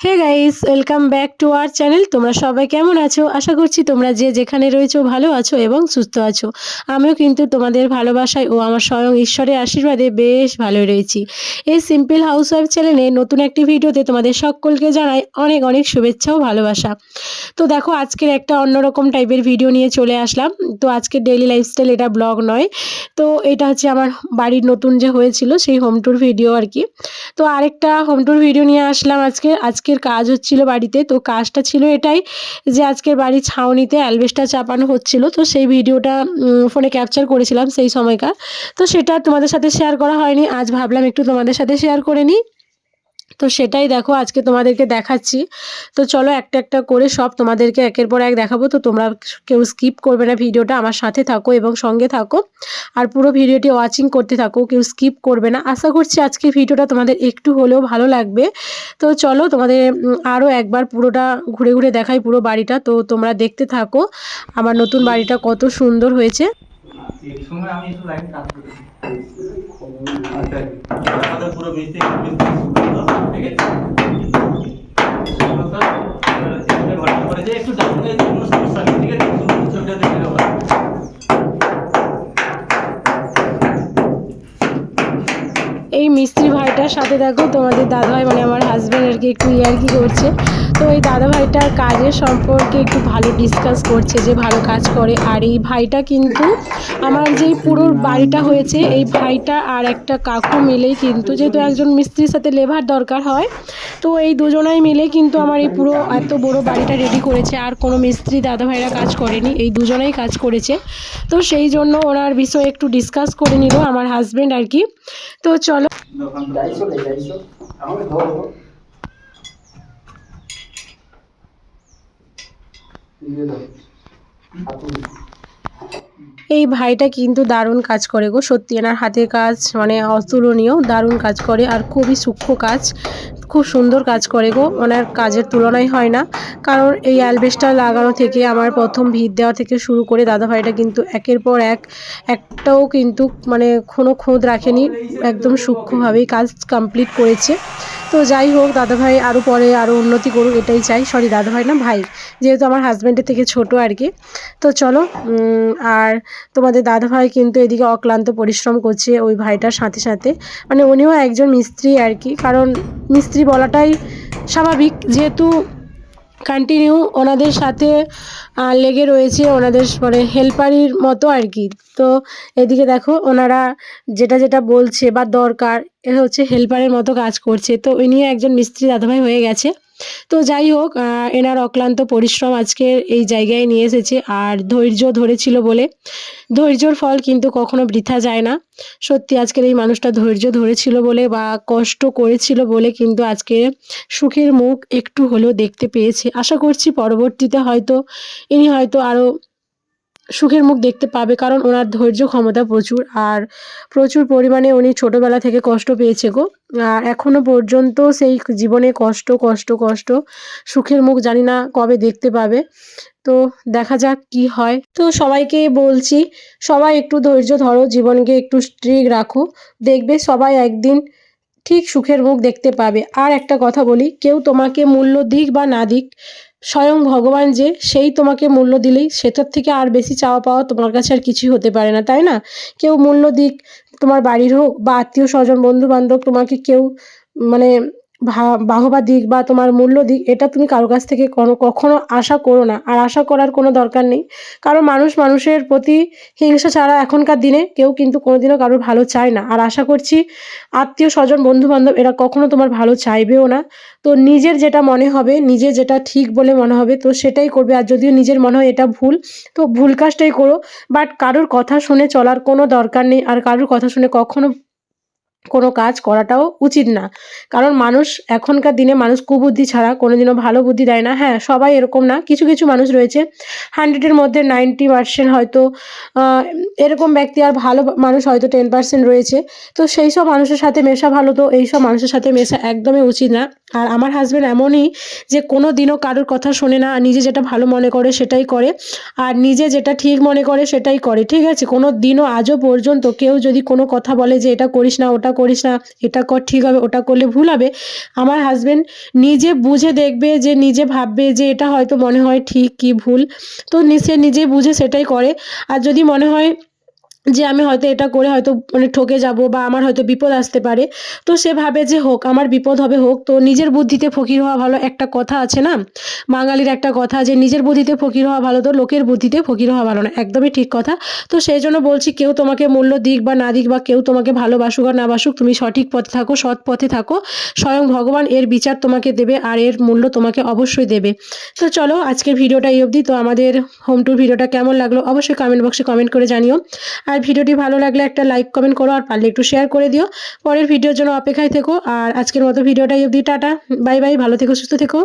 Hey guys welcome back to our channel তোমরা সবাই কেমন আছো? আশা করছি তোমরা যে যেখানে রয়েছো ভালো আছো এবং সুস্থ আছো। আমিও কিন্তু তোমাদের ভালোবাসায় ও আমার স্বয়ং ঈশ্বরের আশীর্বাদে বেশ ভালো রয়েছি। এই সিম্পল হাউস ওয়াইফ চ্যানেলে নতুন একটি ভিডিওতে তোমাদের সকলকে জানাই অনেক অনেক শুভেচ্ছা ও ভালোবাসা। তো দেখো, আজকের একটা অন্যরকম টাইপের ভিডিও নিয়ে চলে আসলাম। তো আজকের ডেইলি লাইফস্টাইল এটা ব্লগ নয়। তো এটা হচ্ছে আমার বাড়ির নতুন যে হয়েছিল সেই হোম ট্যুর ভিডিও আর কি। তো আরেকটা হোম ট্যুর ভিডিও নিয়ে আসলাম আজকে। আজকে আজকের কাজ হচ্ছিল বাড়িতে। তো কাজটা ছিল এটাই যে আজকের বাড়ির ছাউনিতে অ্যালবেস্টার চাপানো হচ্ছিল। তো সেই ভিডিওটা ফোনে ক্যাপচার করেছিলাম সেই সময়কার। তো সেটা তোমাদের সাথে শেয়ার করা হয়নি। আজ ভাবলাম একটু তোমাদের সাথে শেয়ার করে নিই। তো সেটাই দেখো, আজকে তোমাদেরকে দেখাচ্ছি। তো চলো একটা একটা করে সব তোমাদেরকে একের পর এক দেখাবো। তো তোমরা কেউ স্কিপ করবে না ভিডিওটা, আমার সাথে থাকো এবং সঙ্গে থাকো। আর পুরো ভিডিওটি ওয়াচিং করতে থাকো, কেউ স্কিপ করবে না। আশা করছি আজকে ভিডিওটা তোমাদের একটু হলেও ভালো লাগবে। তো চলো তোমাদের আরও একবার পুরোটা ঘুরে ঘুরে দেখাই পুরো বাড়িটা। তো তোমরা দেখতে থাকো, আমার নতুন বাড়িটা কত সুন্দর হয়েছে। এই সময় আমি একটু লাইন কাজ করেছি আচ্ছা আমাদের পুরো মিস্ত্রি মিস্ত্রি ঠিক আছে সুন্দর এখানে ঘটনা করেছে একটু ডাউন হয়ে কোনো সমস্যা নেই ঠিক আছে? ছবিটা দেখে নেব এই মিস্ত্রি ভাইটার সাথে দেখো তোমাদের দাদাভাই মানে আমার হাজব্যান্ড আর কি একটু ইয়ার্কি করছে। তো এই দাদা ভাইটার কাজের সম্পর্কে একটু ভালো ডিসকাস করছে যে ভালো কাজ করে। আর এই ভাইটা কিন্তু আমার যেই পুরো বাড়িটা হয়েছে, এই ভাইটা আর একটা কাকু মিলেই কিন্তু যেহেতু একজন মিস্ত্রির সাথে লেবার দরকার হয়, তো এই দুজনাই মিলে কিন্তু আমার এই পুরো এত বড় বাড়িটা রেডি করেছে। আর কোনো মিস্ত্রি দাদা ভাইরা কাজ করেনি, এই দুজনেই কাজ করেছে। তো সেই জন্য ওনার বিষয়ে একটু ডিসকাস করে নিল আমার হাজব্যান্ড আর কি। তো চলো। এই ভাইটা কিন্তু দারুণ কাজ করে গো, সত্যি এনার হাতের কাজ মানে অতুলনীয়, দারুণ কাজ করে আর খুবই সূক্ষ্ম কাজ, খুব সুন্দর কাজ করে গো, ওনার কাজের তুলনাই হয় না। কারণ এই অ্যালবেস্টার লাগানো থেকে, আমার প্রথম ভিত দেওয়া থেকে শুরু করে দাদা ভাইটা কিন্তু একের পর এক, একটাও কিন্তু মানে কোনো খোঁজ রাখেনি, একদম সূক্ষ্মভাবেই কাজ কমপ্লিট করেছে। তো যাই হোক, দাদাভাই আরও পরে আরও উন্নতি করুক, এটাই চাই। সরি দাদাভাই না, ভাই। যেহেতু আমার হাজব্যান্ডের থেকে ছোট আর কি। তো চলো আর তোমাদের দাদাভাই কিন্তু এদিকে অক্লান্ত পরিশ্রম করছে ওই ভাইটার সাথে সাথে। মানে উনিও একজন মিস্ত্রি আর কি, কারণ মিস্ত্রি বলাটাই স্বাভাবিক। যেহেতু কন্টিনিউ ওনাদের সাথে লেগে রয়েছে ওনাদের মানে হেল্পারির মতো আর কি। তো এদিকে দেখো ওনারা যেটা যেটা বলছে বা দরকার, এ হচ্ছে হেল্পারের মতো কাজ করছে। তো ইনিও একজন মিস্ত্রি দাদাভাই হয়ে গেছে। তো যাই হোক এনার অক্লান্ত পরিশ্রম আজকে এই জায়গায় নিয়ে এসেছে। আর ধৈর্য ধরেছিল বলে। ধৈর্যর ফল কিন্তু কখনো বৃথা যায় না। সত্যি আজকের এই মানুষটা ধৈর্য ধরেছিল বলে বা কষ্ট করেছিল বলে কিন্তু আজকে সুখের মুখ একটু হলেও দেখতে পেয়েছে। আশা করছি পরবর্তীতে হয়তো, ইনি হয়তো আরও সুখের মুখ দেখতে পাবে, কারণ ওনার ধৈর্য ক্ষমতা প্রচুর, আর প্রচুর পরিমাণে উনি ছোটোবেলা থেকে কষ্ট পেয়েছে গো। আর এখনও পর্যন্ত সেই জীবনে কষ্ট কষ্ট কষ্ট, সুখের মুখ জানি না কবে দেখতে পাবে। তো দেখা যাক কি হয়। তো সবাইকে বলছি, সবাই একটু ধৈর্য ধরো, জীবনকে একটু স্ট্রিক রাখো। দেখবে সবাই একদিন ঠিক সুখের মুখ দেখতে পাবে। আর একটা কথা বলি, কেউ তোমাকে মূল্য দিক বা না দিক স্বয়ং ভগবান যে, সেই তোমাকে মূল্য দিলেই, সেটার থেকে আর বেশি চাওয়া পাওয়া তোমার কাছে আর কিছুই হতে পারে না, তাই না? কেউ মূল্য দিক তোমার বাড়ির হোক বা আত্মীয় স্বজন বন্ধু বান্ধব তোমাকে কেউ মানে বাহবা দিক বা তোমার মূল্য দিক, এটা তুমি কারও কাছ থেকে কোনো, কখনো আশা করো না। আর আশা করার কোনো দরকার নেই। কারণ মানুষ মানুষের প্রতি হিংসা ছাড়া এখনকার দিনে কেউ কিন্তু কোনোদিনও কারোর ভালো চায় না। আর আশা করছি আত্মীয়, স্বজন বন্ধু বান্ধব এরা কখনো তোমার ভালো চাইবেও না। তো নিজের যেটা মনে হবে নিজের যেটা ঠিক বলে মনে হবে, তো সেটাই করবে। আর যদিও নিজের মনে হয় এটা ভুল, তো ভুল কাজটাই করো। বাট কারোর কথা শুনে চলার কোনো দরকার নেই। আর কারোর কথা শুনে কখনো কোনো কাজ করাটাও উচিত না। কারণ মানুষ এখনকার দিনে মানুষ কুবুদ্ধি ছাড়া কোনোদিনও ভালো বুদ্ধি দেয় না। হ্যাঁ সবাই এরকম না। কিছু কিছু মানুষ রয়েছে। হান্ড্রেডের মধ্যে নাইনটি পার্সেন্ট হয়তো এরকম ব্যক্তি আর ভালো মানুষ হয়তো টেন পার্সেন্ট রয়েছে। তো সেই সব মানুষের সাথে মেশা ভালো তো এই সব মানুষের সাথে মেশা একদমই উচিত না। আর আমার হাজব্যান্ড এমনই যে কোনো দিনও কারোর কথা শোনে না। আর নিজে যেটা ভালো মনে করে সেটাই করে। আর নিজে যেটা ঠিক মনে করে সেটাই করে। ঠিক আছে? কোনো দিনও আজও পর্যন্ত কেউ যদি কোনো কথা বলে যে এটা করিস না, ওটা ওটা করিস না, এটা কর, ঠিক হবে, ওটা করলে ভুল হবে। আমার হাজবেন্ড নিজে বুঝে দেখবে যে, নিজে ভাববে যে, এটা হয়তো মনে হয় ঠিক কি ভুল। তো সে নিজে বুঝে সেটাই করে। আর যদি মনে হয় যে আমি হয়তো এটা করে হয়তো মানে ঠকে যাব বা আমার হয়তো বিপদ আসতে পারে। তো সে ভাবে যে হোক, আমার বিপদ হবে হোক, তো নিজের বুদ্ধিতে ফকির হওয়া ভালো একটা কথা আছে না? বাঙালির একটা কথা যে নিজের বুদ্ধিতে ফকির হওয়া ভালো, তো লোকের বুদ্ধিতে ফকির হওয়া ভালো না। একদমই ঠিক কথা। তো সেই জন্য বলছি, কেউ তোমাকে মূল্য দিক বা না দিক বা কেউ তোমাকে ভালোবাসুক আর না বাসুক, তুমি সঠিক পথে থাকো, সৎ পথে থাকো। স্বয়ং ভগবান এর বিচার তোমাকে দেবে আর এর মূল্য তোমাকে অবশ্যই দেবে। তো চলো, আজকের ভিডিওটা এই অবধি। তো আমাদের হোম ট্যুর ভিডিওটা কেমন লাগল অবশ্যই কমেন্ট বক্সে কমেন্ট করে জানিও। আর ভিডিওটি ভালো লাগলে একটা লাইক, কমেন্ট করো আর পারলে একটু শেয়ার করে দিও। পরের ভিডিওর জন্য অপেক্ষায় থেকো আর আজকের মতো ভিডিওটাই অবধি, টাটা, বাই বাই, ভালো থেকো, সুস্থ থেকো।